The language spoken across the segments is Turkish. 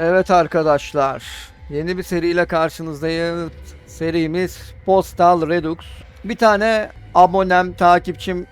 Evet arkadaşlar, yeni bir seriyle karşınızdayız. Serimiz Postal Redux. Bir tane abonem, takipçim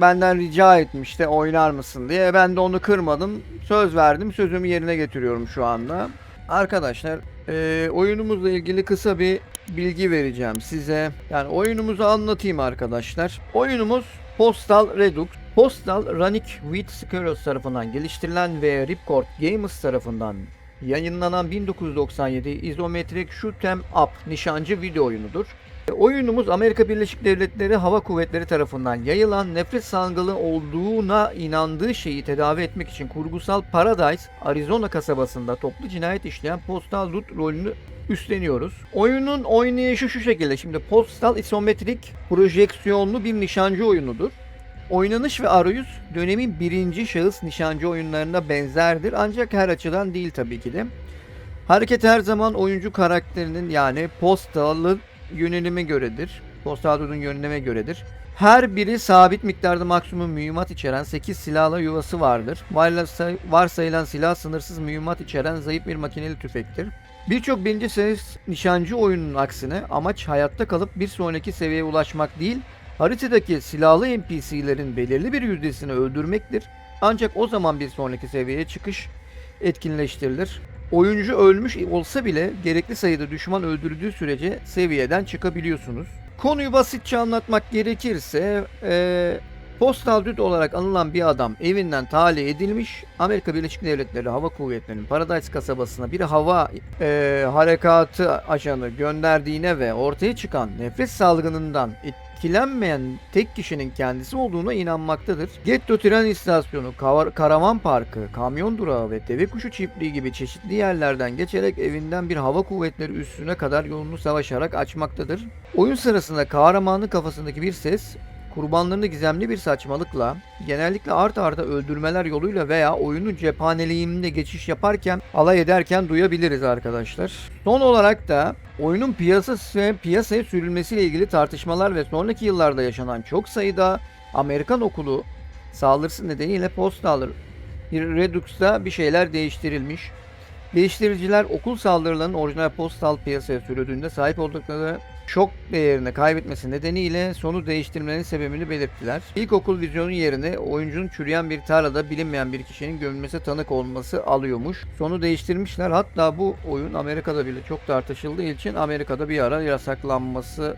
benden rica etmişti oynar mısın diye. Ben de onu kırmadım. Söz verdim. Sözümü yerine getiriyorum şu anda. Arkadaşlar, eee, oyunumuzla ilgili kısa bir bilgi vereceğim size. Yani oyunumuzu anlatayım arkadaşlar. Oyunumuz Postal Redux. Postal Running with Squirrels tarafından geliştirilen ve Ripcord Games tarafından yayınlanan 1997 izometrik shoot up nişancı video oyunudur. E, Oyunumuz Amerika Birleşik Devletleri Hava Kuvvetleri tarafından yayılan nefret salgını olduğuna inandığı şeyi tedavi etmek için kurgusal Paradise, Arizona kasabasında toplu cinayet işleyen Postal Loot rolünü üstleniyoruz. Oyunun oynayışı şu şekilde. Şimdi Postal isometrik projeksiyonlu bir nişancı oyunudur. Oynanış ve arayüz dönemin birinci şahıs nişancı oyunlarına benzerdir ancak her açıdan değil tabii ki de. Hareket her zaman oyuncu karakterinin yani postalın yönelime göredir. Postalın yönelime göredir. Her biri sabit miktarda maksimum mühimmat içeren 8 silahla yuvası vardır. Varsay- Varsayılan silah sınırsız mühimmat içeren zayıf bir makineli tüfektir. Birçok birinci ses nişancı oyunun aksine amaç hayatta kalıp bir sonraki seviyeye ulaşmak değil, haritadaki silahlı NPC'lerin belirli bir yüzdesini öldürmektir. Ancak o zaman bir sonraki seviyeye çıkış etkinleştirilir. Oyuncu ölmüş olsa bile gerekli sayıda düşman öldürdüğü sürece seviyeden çıkabiliyorsunuz. Konuyu basitçe anlatmak gerekirse eee Postal Dude olarak anılan bir adam evinden tahliye edilmiş. Amerika Birleşik Devletleri Hava Kuvvetleri'nin Paradise kasabasına bir hava eee, harekatı ajanı gönderdiğine ve ortaya çıkan nefret salgınından etkilenmeyen tek kişinin kendisi olduğuna inanmaktadır. Getto tren istasyonu, kar- karavan parkı, kamyon durağı ve deve kuşu çiftliği gibi çeşitli yerlerden geçerek evinden bir hava kuvvetleri üssüne kadar yolunu savaşarak açmaktadır. Oyun sırasında kahramanın kafasındaki bir ses kurbanlarını gizemli bir saçmalıkla, genellikle art arda öldürmeler yoluyla veya oyunun cephaneliğinde geçiş yaparken, alay ederken duyabiliriz arkadaşlar. Son olarak da oyunun piyasası ve piyasaya sürülmesiyle ilgili tartışmalar ve sonraki yıllarda yaşanan çok sayıda Amerikan okulu saldırısı nedeniyle Postal Redux'ta bir şeyler değiştirilmiş. Değiştiriciler okul saldırılarının orijinal postal piyasaya sürüldüğünde sahip oldukları şok değerini kaybetmesi nedeniyle sonu değiştirmenin sebebini belirttiler. İlkokul vizyonu yerine oyuncunun çürüyen bir tarlada bilinmeyen bir kişinin gömülmesi tanık olması alıyormuş. Sonu değiştirmişler. Hatta bu oyun Amerika'da bile çok tartışıldığı için Amerika'da bir ara yasaklanması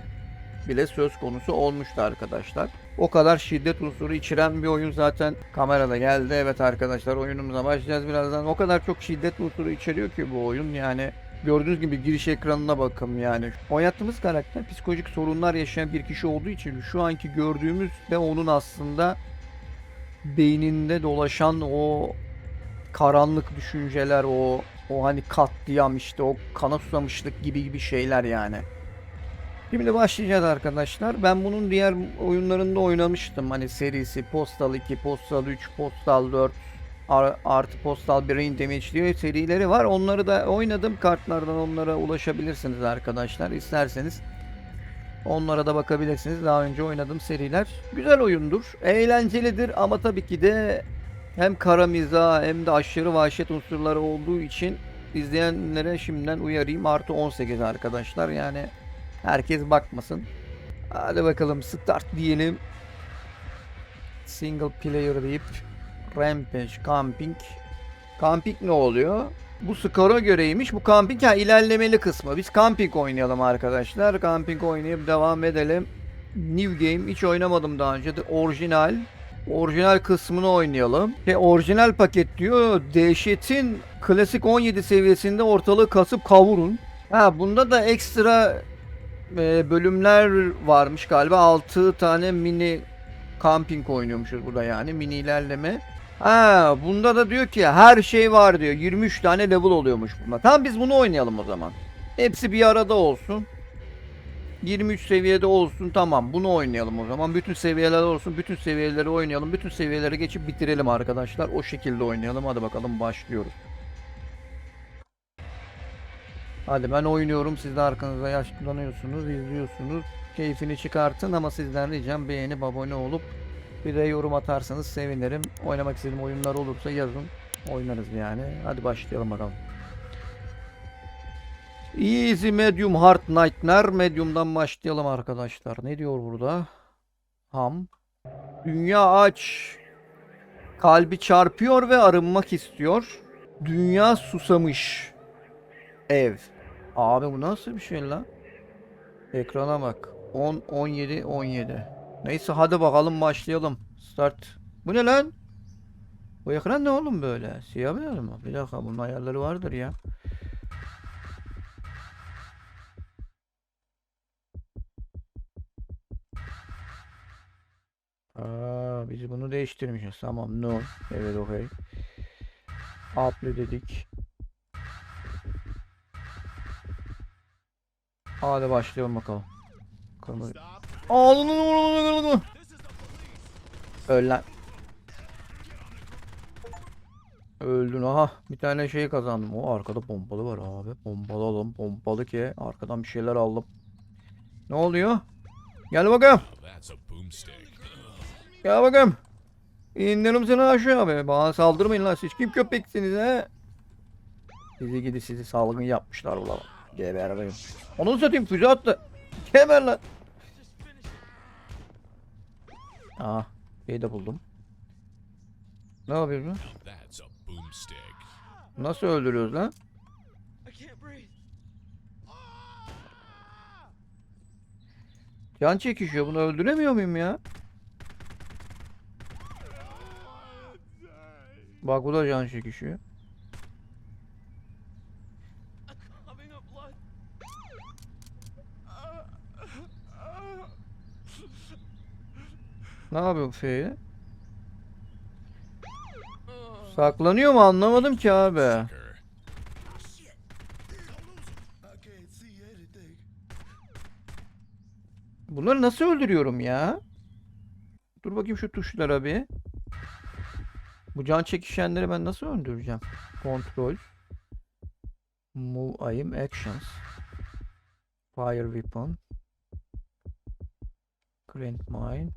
bile söz konusu olmuştu arkadaşlar. O kadar şiddet unsuru içeren bir oyun zaten kamerada geldi. Evet arkadaşlar oyunumuza başlayacağız birazdan. O kadar çok şiddet unsuru içeriyor ki bu oyun yani gördüğünüz gibi giriş ekranına bakın yani. Oynattığımız karakter psikolojik sorunlar yaşayan bir kişi olduğu için şu anki gördüğümüz de onun aslında beyninde dolaşan o karanlık düşünceler o o hani katliam işte o kana susamışlık gibi gibi şeyler yani. Şimdi başlayacağız arkadaşlar. Ben bunun diğer oyunlarında oynamıştım. Hani serisi Postal 2, Postal 3, Postal 4 ar- artı Postal Brain Damage diye serileri var. Onları da oynadım. Kartlardan onlara ulaşabilirsiniz arkadaşlar. İsterseniz onlara da bakabilirsiniz. Daha önce oynadığım seriler. Güzel oyundur. Eğlencelidir ama tabii ki de hem kara mizah hem de aşırı vahşet unsurları olduğu için izleyenlere şimdiden uyarayım. Artı 18 arkadaşlar. Yani Herkes bakmasın. Hadi bakalım start diyelim. Single player deyip Rampage, Camping. Camping ne oluyor? Bu skora göreymiş. Bu camping ha ilerlemeli kısmı. Biz camping oynayalım arkadaşlar. Camping oynayıp devam edelim. New game hiç oynamadım daha önce de orijinal. Orijinal kısmını oynayalım. Şey, orijinal paket diyor. Dehşetin klasik 17 seviyesinde ortalığı kasıp kavurun. Ha bunda da ekstra e, bölümler varmış galiba. 6 tane mini camping oynuyormuşuz burada yani. Mini ilerleme. Ha bunda da diyor ki her şey var diyor. 23 tane level oluyormuş bunda. Tamam biz bunu oynayalım o zaman. Hepsi bir arada olsun. 23 seviyede olsun tamam bunu oynayalım o zaman. Bütün seviyeler olsun. Bütün seviyeleri oynayalım. Bütün seviyeleri geçip bitirelim arkadaşlar. O şekilde oynayalım. Hadi bakalım başlıyoruz. Hadi ben oynuyorum. Siz de arkanıza yaşlanıyorsunuz, izliyorsunuz. Keyfini çıkartın ama sizden ricam beğenip abone olup bir de yorum atarsanız sevinirim. Oynamak istediğim oyunlar olursa yazın. Oynarız yani. Hadi başlayalım bakalım. Easy, medium, hard, nightmare. Medium'dan başlayalım arkadaşlar. Ne diyor burada? Ham. Dünya aç. Kalbi çarpıyor ve arınmak istiyor. Dünya susamış. Ev. Abi bu nasıl bir şey lan? Ekrana bak. 10, 17, 17. Neyse hadi bakalım başlayalım. Start. Bu ne lan? Bu ekran ne oğlum böyle? Siyah beyaz mı? Bir dakika bunun ayarları vardır ya. Aa, biz bunu değiştirmişiz. Tamam, no. Evet, okey. Upload dedik. Hadi başlayalım bakalım. Kırmızı. Ağzını Öl lan. Öldün aha. Bir tane şey kazandım. O arkada pompalı var abi. Pompalı alalım. Pompalı ki arkadan bir şeyler aldım. Ne oluyor? Gel bakalım. Gel bakalım. İndirim seni aşağı abi. Bana saldırmayın lan. Siz kim köpeksiniz he? Sizi gidi sizi salgın yapmışlar ulan. Geber. Onu satayım füze attı. Geber lan. Aa, şeyi de buldum. Ne boomstick. Nasıl öldürüyoruz lan? Can çekişiyor. Bunu öldüremiyor muyum ya? Bak bu da can çekişiyor. Ne yapıyor bu F'ye? Saklanıyor mu anlamadım ki abi. Bunları nasıl öldürüyorum ya? Dur bakayım şu tuşlara bir. Bu can çekişenleri ben nasıl öldüreceğim? Control. Move aim actions. Fire weapon. Grant mine.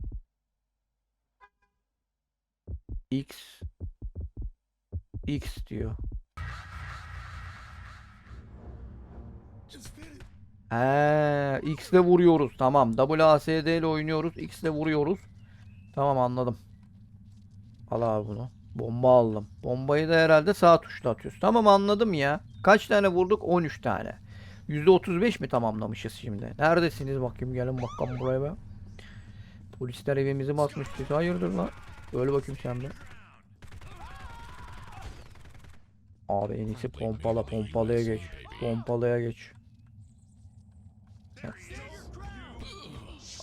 X. X diyor. He, X ile vuruyoruz. Tamam. WASD ile oynuyoruz. X ile vuruyoruz. Tamam anladım. Al abi bunu. Bomba aldım. Bombayı da herhalde sağ tuşla atıyoruz. Tamam anladım ya. Kaç tane vurduk? 13 tane. %35 mi tamamlamışız şimdi? Neredesiniz bakayım gelin bakalım buraya be. Polisler evimizi basmış. Hayırdır lan? Öyle bakayım sen de. Abi en iyisi pompala pompalıya geç. Pompalıya geç.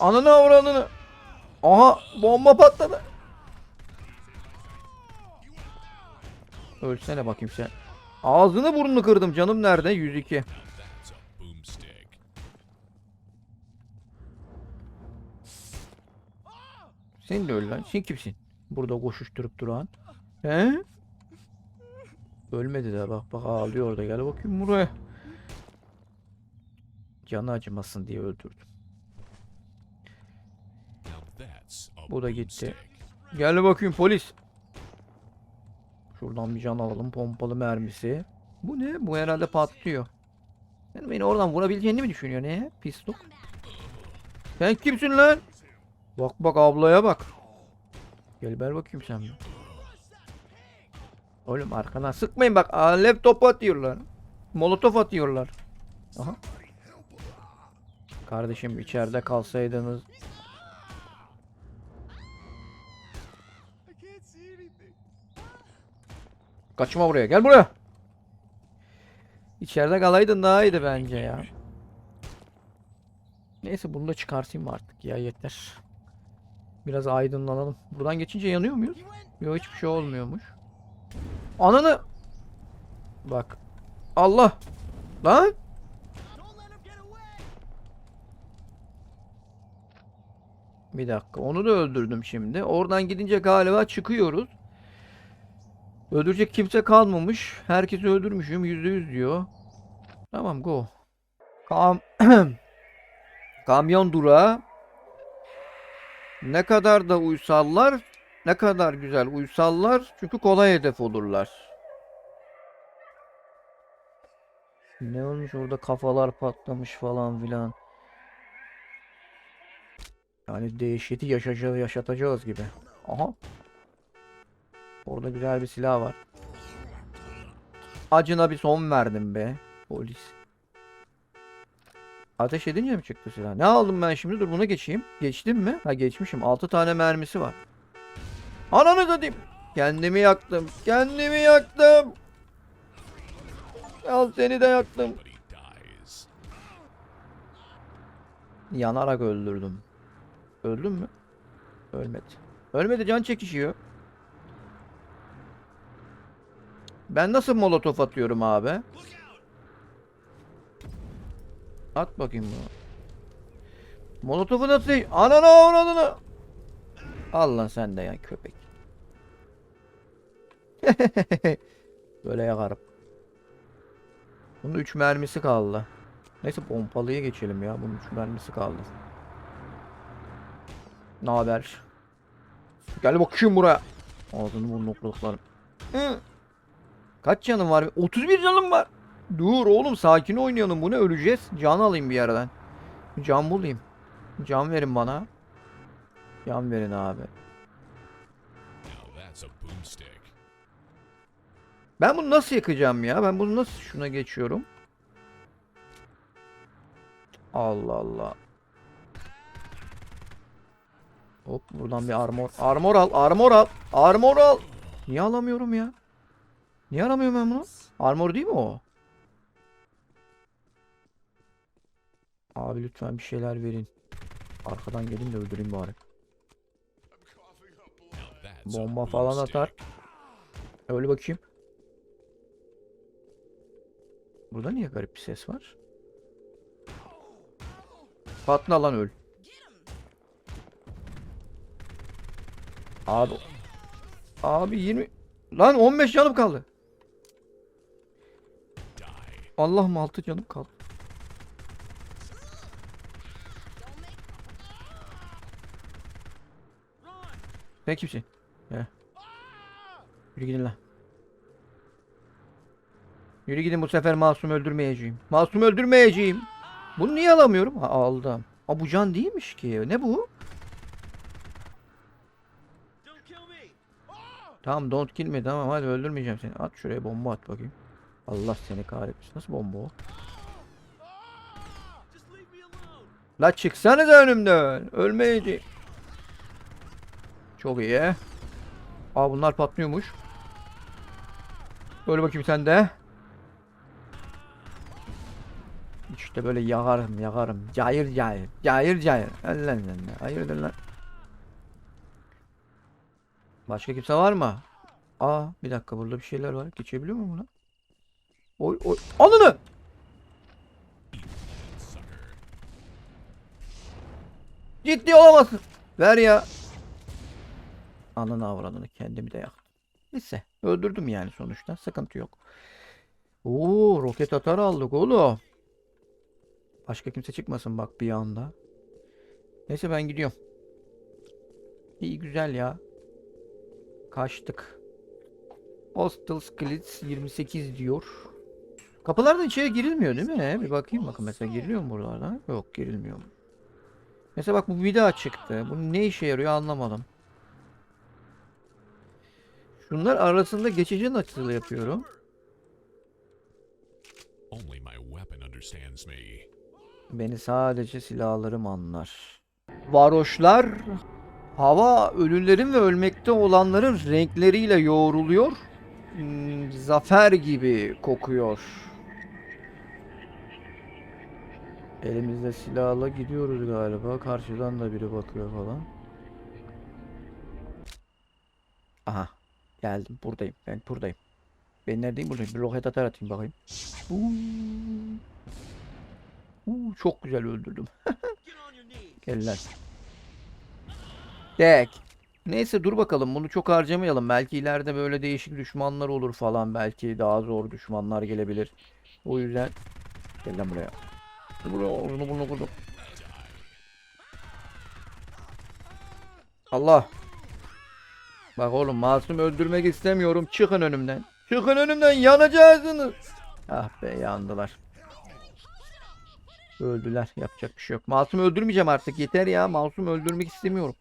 Ananı avradını. Aha bomba patladı. Ölsene bakayım sen. Ağzını burnunu kırdım canım nerede? 102. Now that's a boomstick. Sen de öl lan. Sen kimsin? Burada koşuşturup duran. He? Ölmedi de bak bak ağlıyor orada. Gel bakayım buraya. Canı acımasın diye öldürdüm. Bu da gitti. Gel bakayım polis. Şuradan bir can alalım. Pompalı mermisi. Bu ne? Bu herhalde patlıyor. Sen beni oradan vurabileceğini mi düşünüyor ne? Pisluk. Sen kimsin lan? Bak bak ablaya bak. Gel ver bakayım sen. Oğlum arkadan sıkmayın bak. Alev topu atıyorlar. Molotof atıyorlar. Aha. Kardeşim içeride kalsaydınız. Kaçma buraya. Gel buraya. İçeride kalaydın daha iyiydi bence ya. Neyse bunu da çıkartayım artık ya yeter. Biraz aydınlanalım. Buradan geçince yanıyor muyuz? Yok hiçbir şey olmuyormuş. Ananı. Bak. Allah. Lan. Bir dakika. Onu da öldürdüm şimdi. Oradan gidince galiba çıkıyoruz. Öldürecek kimse kalmamış. Herkesi öldürmüşüm. Yüzde yüz diyor. Tamam go. Kam Kamyon durağı. Ne kadar da uysallar. Ne kadar güzel uysallar. Çünkü kolay hedef olurlar. Ne olmuş orada kafalar patlamış falan filan. Yani dehşeti yaşayacağız, yaşatacağız gibi. Aha. Orada güzel bir silah var. Acına bir son verdim be. Polis. Ateş edince mi çıktı silah? Ne aldım ben şimdi? Dur buna geçeyim. Geçtim mi? Ha geçmişim. 6 tane mermisi var. Ananı satayım. Kendimi yaktım. Kendimi yaktım. Al seni de yaktım. Yanarak öldürdüm. Öldüm mü? Ölmedi. Ölmedi can çekişiyor. Ben nasıl molotof atıyorum abi? At bakayım bunu. Molotofu nasıl? Ananı avradını. Al lan sen de ya köpek. Böyle yakarım. Bunun 3 mermisi kaldı. Neyse pompalıya geçelim ya. Bunun 3 mermisi kaldı. Ne haber? Gel bakayım buraya. Ağzını burnunu okuduklarım. Hı. Kaç canım var? 31 canım var. Dur oğlum sakin oynayalım. Bu ne öleceğiz? Can alayım bir yerden. Can bulayım. Can verin bana. Can verin abi. Ben bunu nasıl yakacağım ya? Ben bunu nasıl şuna geçiyorum? Allah Allah. Hop buradan bir armor. Armor al, armor al, armor al. Niye alamıyorum ya? Niye alamıyorum ben bunu? Armor değil mi o? Abi lütfen bir şeyler verin. Arkadan gelin de öldüreyim bari. Bomba falan atar. Öyle bakayım. Burada niye garip bir ses var? Patla lan öl. Abi. Abi 20. Lan 15 canım kaldı. Allah'ım 6 canım kaldı. Sen kimsin? He. Yürü gidin lan. Yürü gidin bu sefer masum öldürmeyeceğim. Masum öldürmeyeceğim. Bunu niye alamıyorum? Ha, aldım. Aa bu can değilmiş ki. Ne bu? Tamam don't kill me tamam hadi öldürmeyeceğim seni. At şuraya bomba at bakayım. Allah seni kahretmesin. Nasıl bomba o? La çıksanıza önümden. Ölmeyeceğim. Çok iyi. Aa bunlar patlıyormuş. Öyle bakayım sen de. İşte böyle yakarım yakarım. Cayır cayır. Cayır cayır. Allah Allah. Hayırdır lan. Başka kimse var mı? Aa bir dakika burada bir şeyler var. Geçebiliyor muyum lan? Oy oy. Sucker. Ciddi olamazsın. Ver ya. Ananı avradını kendimi de yaktım. Neyse öldürdüm yani sonuçta sıkıntı yok. Oo roket atar aldık oğlum. Başka kimse çıkmasın bak bir anda. Neyse ben gidiyorum. İyi güzel ya. Kaçtık. Hostel Sklitz 28 diyor. Kapılardan içeri girilmiyor değil mi? Bir bakayım bakın mesela giriliyor mu buralardan? Yok girilmiyor. Mesela bak bu daha çıktı. Bu ne işe yarıyor anlamadım. Şunlar arasında geçici nasıl yapıyorum? Only my weapon understands me. Beni sadece silahlarım anlar. Varoşlar hava ölülerin ve ölmekte olanların renkleriyle yoğruluyor. Hmm, zafer gibi kokuyor. Elimizde silahla gidiyoruz galiba. Karşıdan da biri bakıyor falan. Aha. Geldim. Buradayım. Ben buradayım. Ben neredeyim? Buradayım. Bir roket atar atayım bakayım. Uuu. Uuu, çok güzel öldürdüm. Gel lan. Dek. Neyse dur bakalım bunu çok harcamayalım. Belki ileride böyle değişik düşmanlar olur falan. Belki daha zor düşmanlar gelebilir. O yüzden gel lan buraya. Buraya onu bunu kurdum. Allah. Bak oğlum masum öldürmek istemiyorum. Çıkın önümden. Çıkın önümden yanacaksınız. Ah be yandılar. Öldüler. Yapacak bir şey yok. Masum öldürmeyeceğim artık. Yeter ya. Masum öldürmek istemiyorum.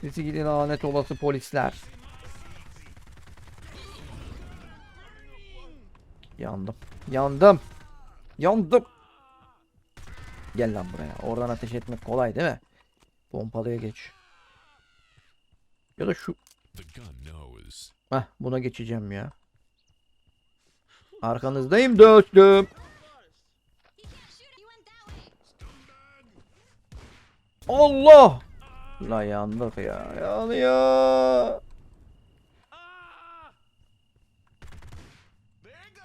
Sizi gidin lanet olası polisler. Yandım. Yandım. Yandım. Gel lan buraya. Oradan ateş etmek kolay değil mi? Pompalıya geç. Ya da şu. Heh, buna geçeceğim ya. Arkanızdayım dostum. Allah! La yandık ya. Yanıyor.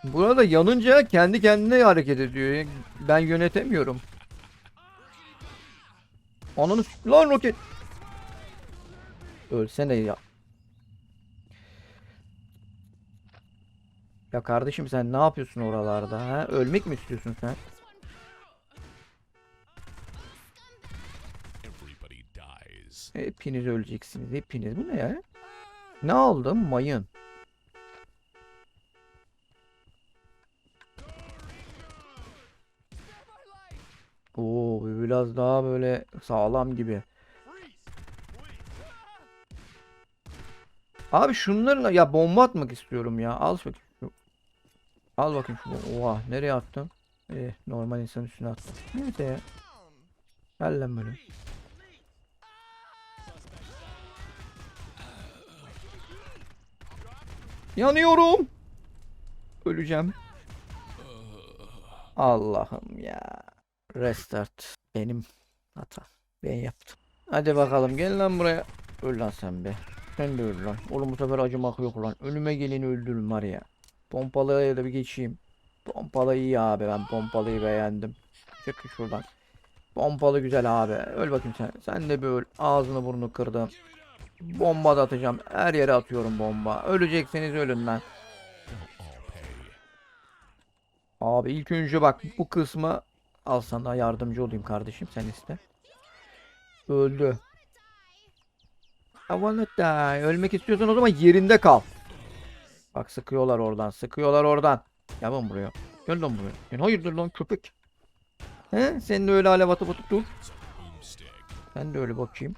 Burada yanınca kendi kendine hareket ediyor. Ben yönetemiyorum. Ananı lan roket. Ölsene ya. Ya kardeşim sen ne yapıyorsun oralarda ha? Ölmek mi istiyorsun sen? Hepiniz öleceksiniz. Hepiniz. Bu ne ya? Ne aldım? Mayın. Oo, biraz daha böyle sağlam gibi. Abi şunlarla ya bomba atmak istiyorum ya. Al bakayım. şu- Al bakayım şunu. Oha nereye attım? Eh, normal insan üstüne attım. Neyse ya. Gel lan böyle. Yanıyorum. Öleceğim. Allah'ım ya. Restart. Benim hata. Ben yaptım. Hadi bakalım gel lan buraya. Öl lan sen be. Sen de öl lan. Oğlum bu sefer acımak yok lan. Önüme geleni öldürün var ya. Pompalıya da bir geçeyim. Pompalı iyi abi. Ben pompalıyı beğendim. Çık şuradan. Pompalı güzel abi. Öl bakayım sen. Sen de bir öl. Ağzını burnunu kırdım. Bomba da atacağım. Her yere atıyorum bomba. Ölecekseniz ölün lan. Abi ilk önce bak bu kısmı al sana yardımcı olayım kardeşim sen iste. Öldü. I wanna die. Ölmek istiyorsan o zaman yerinde kal. Bak sıkıyorlar oradan. Sıkıyorlar oradan. Gel lan buraya. Gel lan buraya. Sen hayırdır lan köpek. He? Sen de öyle alev atıp atıp dur. Ben de öyle bakayım.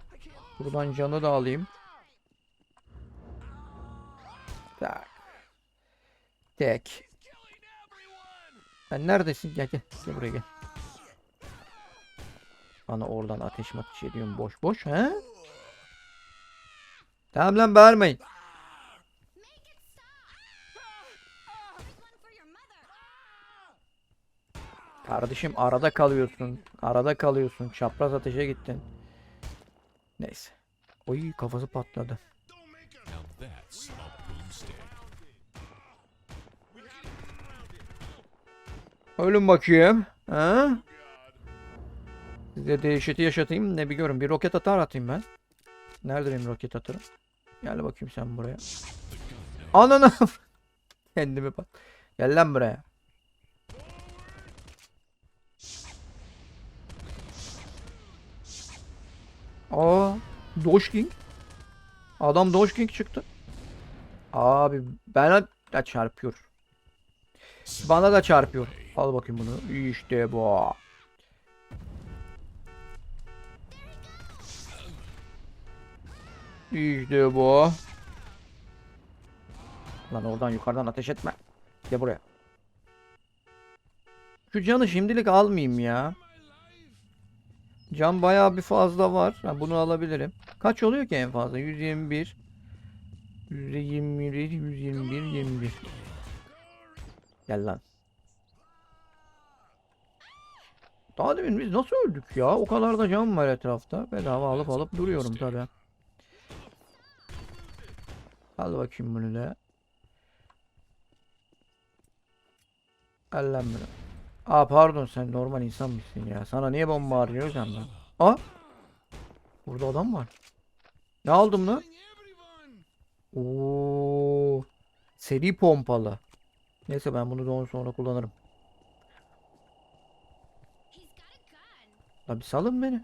Buradan canı da alayım. Tak. Tek. Sen neredesin? Gel gel. Gel buraya gel. Bana oradan ateş mateş ediyorsun boş boş he? Tamam lan bağırmayın. Kardeşim arada kalıyorsun. Arada kalıyorsun. Çapraz ateşe gittin. Neyse. Oy kafası patladı. Ölün bakayım. Ha? Size dehşeti yaşatayım. Ne biliyorum. Bir roket atar atayım ben. Nerede benim roket atarım? Gel bakayım sen buraya. Ananı. Kendimi pat. Gel lan buraya. Aa, Doge King. Adam Doge King çıktı. Abi ben da çarpıyor. Bana da çarpıyor. Al bakayım bunu. İşte bu. İşte bu. Lan oradan yukarıdan ateş etme. Gel buraya. Şu canı şimdilik almayayım ya. Can bayağı bir fazla var. Ha, bunu alabilirim. Kaç oluyor ki en fazla? 121. 121, 121, 21. Gel lan. Daha demin biz nasıl öldük ya? O kadar da can var etrafta. Bedava alıp alıp duruyorum tabi. Al bakayım bunu da. Al lan bunu. Aa pardon sen normal insan mısın ya? Sana niye bomba harcıyoruz sen ben? Aa! Burada adam var. Ne aldım lan? Oo! Seri pompalı. Neyse ben bunu daha sonra kullanırım. Lan bir salın beni.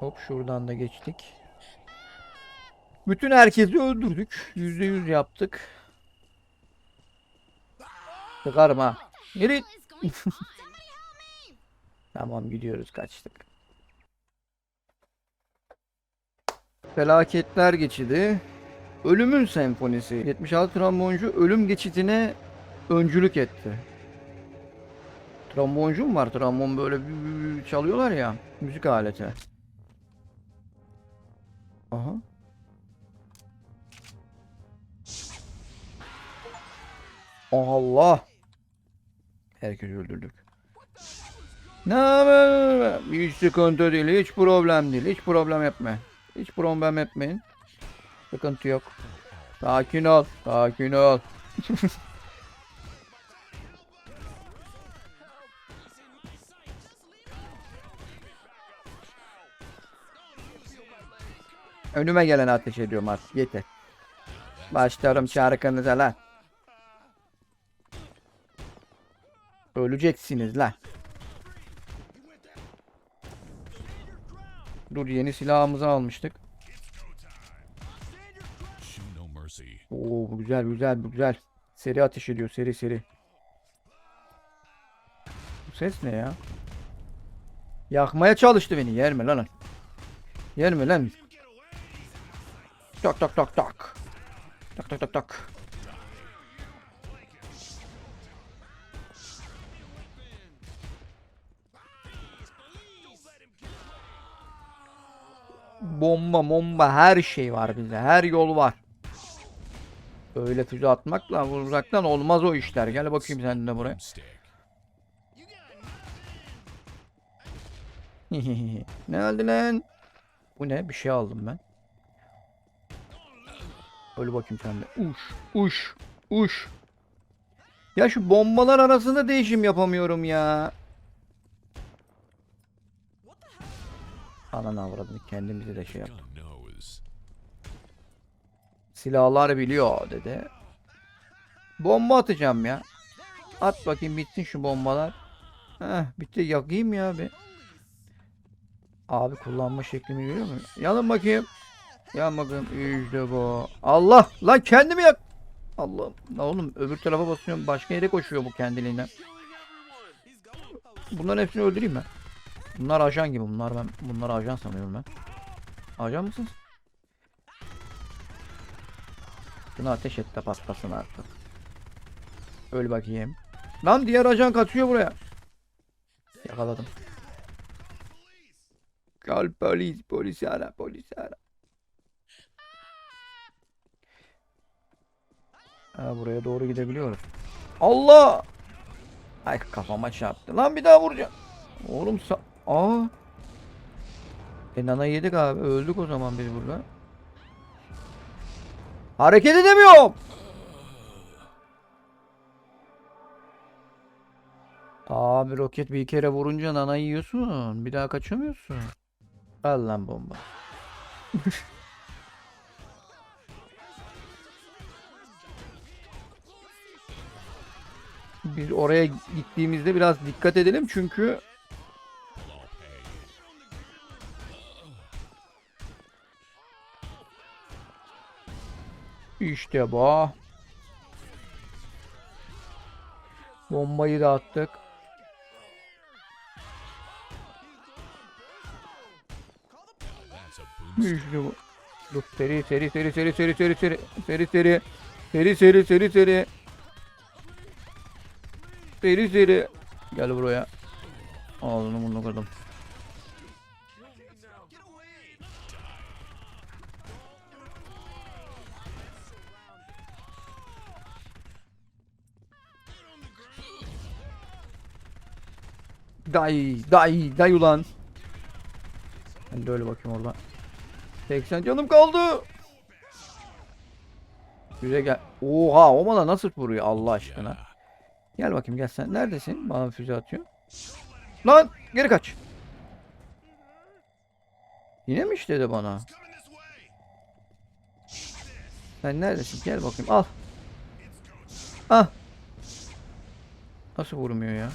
Hop şuradan da geçtik. Bütün herkesi öldürdük. Yüzde yüz yaptık. Sıkarım ha. Yürü. Tamam gidiyoruz kaçtık. Felaketler geçidi. Ölümün senfonisi. 76 tromboncu ölüm geçidine öncülük etti. Tromboncu mu var? Trombon böyle çalıyorlar ya. Müzik aleti. Aha. Allah. Herkesi öldürdük. Ne haber? Hiç sıkıntı değil, hiç problem değil, hiç problem etme. Hiç problem etmeyin. Sıkıntı yok. Sakin ol, sakin ol. Önüme gelen ateş ediyorum artık yeter. Başlarım şarkınıza lan. Öleceksiniz lan. Dur yeni silahımızı almıştık. Oo bu güzel güzel bu güzel. Seri ateş ediyor seri seri. Bu ses ne ya? Yakmaya çalıştı beni. Yer mi lan? Yer mi lan? Tak tak tak tak. Tak tak tak tak. Bomba bomba her şey var bizde. Her yol var. Öyle füze atmakla vurmaktan olmaz o işler. Gel bakayım sen de buraya. Ne oldu lan? Bu ne? Bir şey aldım ben. Öyle bakayım sen de. Uş, uş, uş. Ya şu bombalar arasında değişim yapamıyorum ya. Ananı avradını kendimizi de şey yap. God knows. Silahlar biliyor dedi. Bomba atacağım ya. At bakayım bitsin şu bombalar. Heh bitti yakayım ya bir. Abi kullanma şeklimi görüyor musun? Yanın bakayım. Yan bakayım. İşte bu. Allah! Lan kendimi yak. Allah'ım. Lan oğlum öbür tarafa basıyorum. Başka yere koşuyor bu kendiliğinden. Bunların hepsini öldüreyim ben. Bunlar ajan gibi. Bunlar ben bunları ajan sanıyorum ben. Ajan mısınız? Şunu ateş et de patlasın artık. Öl bakayım. Lan diğer ajan kaçıyor buraya. Yakaladım. Gel polis, polis ara, polis ara. Ha, buraya doğru gidebiliyoruz. Allah! Ay kafama çarptı. Lan bir daha vuracağım. Oğlum sa... Aa! E nana yedik abi. Öldük o zaman biz burada. Hareket edemiyorum. Abi roket bir kere vurunca nana yiyorsun. Bir daha kaçamıyorsun. Al lan bomba. Biz oraya gittiğimizde biraz dikkat edelim çünkü işte bu. Bombayı da attık. İşte bu. Seri seri seri seri seri seri seri seri seri seri seri seri seri seri seri gel buraya ağzını bunu kırdım Day day day ulan ben de öyle bakayım orada 80 canım kaldı. Güzel gel. Oha o bana nasıl vuruyor Allah aşkına. Gel bakayım gel sen. Neredesin? Bana füze atıyor. Lan geri kaç. Yine mi işledi bana? Sen neredesin? Gel bakayım al. Al. Nasıl vurmuyor ya?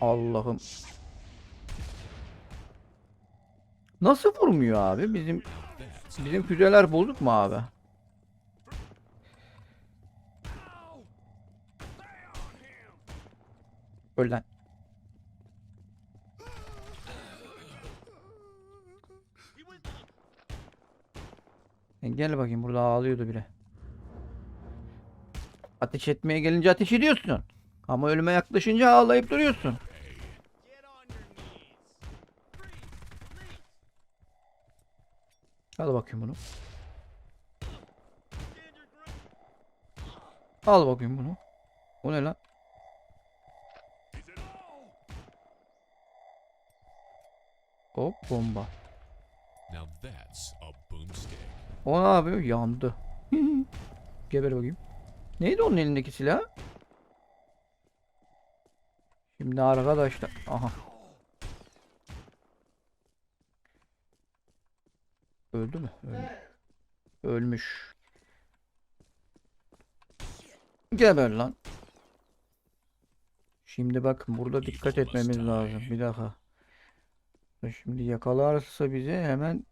Allah'ım. Nasıl vurmuyor abi? Bizim Bizim füzeler bozuk mu abi? Öl lan. E, Gel bakayım burada ağlıyordu biri. Ateş etmeye gelince ateş ediyorsun. Ama ölüme yaklaşınca ağlayıp duruyorsun. Al bakayım bunu. Al bakayım bunu. O ne lan? Hop bomba. O ne yapıyor? Yandı. Geber bakayım. Neydi onun elindeki silah? Şimdi arkadaşlar. Aha. Öldü mü? Öldü. Ölmüş. Geber lan. Şimdi bak burada dikkat etmemiz lazım. Bir dakika. Şimdi yakalarsa bizi hemen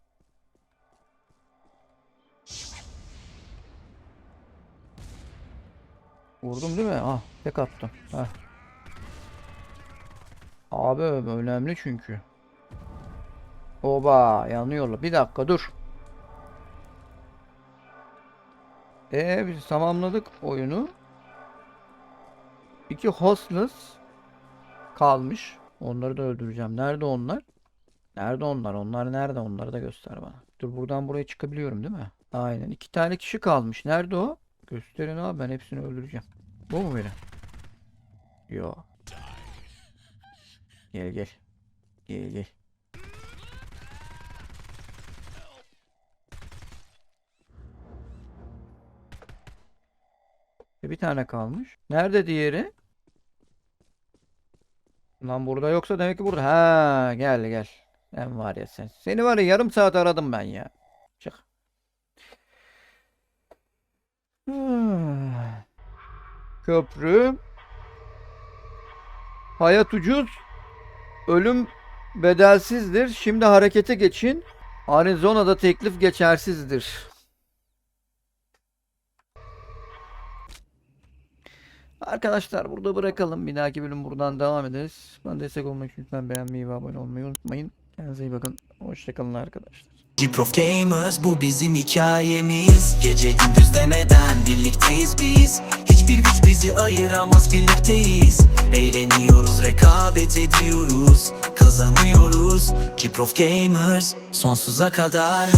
Vurdum değil mi? Ah tek attım. Heh. Abi önemli çünkü. Oba yanıyorlar. Bir dakika dur. Ee biz tamamladık oyunu. İki hostless kalmış. Onları da öldüreceğim. Nerede onlar? Nerede onlar? Onlar nerede? Onları da göster bana. Dur buradan buraya çıkabiliyorum değil mi? Aynen. İki tane kişi kalmış. Nerede o? Gösterin abi ben hepsini öldüreceğim. Bu mu biri? Yo. Gel gel. Gel gel. E, Bir tane kalmış. Nerede diğeri? Lan burada yoksa demek ki burada. Ha gel gel. Ben var ya sen. Seni var ya yarım saat aradım ben ya. Çık. Köprü. Hayat ucuz. Ölüm bedelsizdir. Şimdi harekete geçin. Arizona'da teklif geçersizdir. Arkadaşlar burada bırakalım. Bir dahaki bölüm buradan devam ederiz. Bana destek olmak için lütfen beğenmeyi ve abone olmayı unutmayın. Kendinize iyi bakın. Hoşçakalın arkadaşlar. G-Prof Gamers bu bizim hikayemiz. Gece gündüz demeden birlikteyiz biz. Hiçbir güç bizi ayıramaz birlikteyiz. Eğleniyoruz rekabet ediyoruz. Kazanıyoruz. G-Prof Gamers sonsuza kadar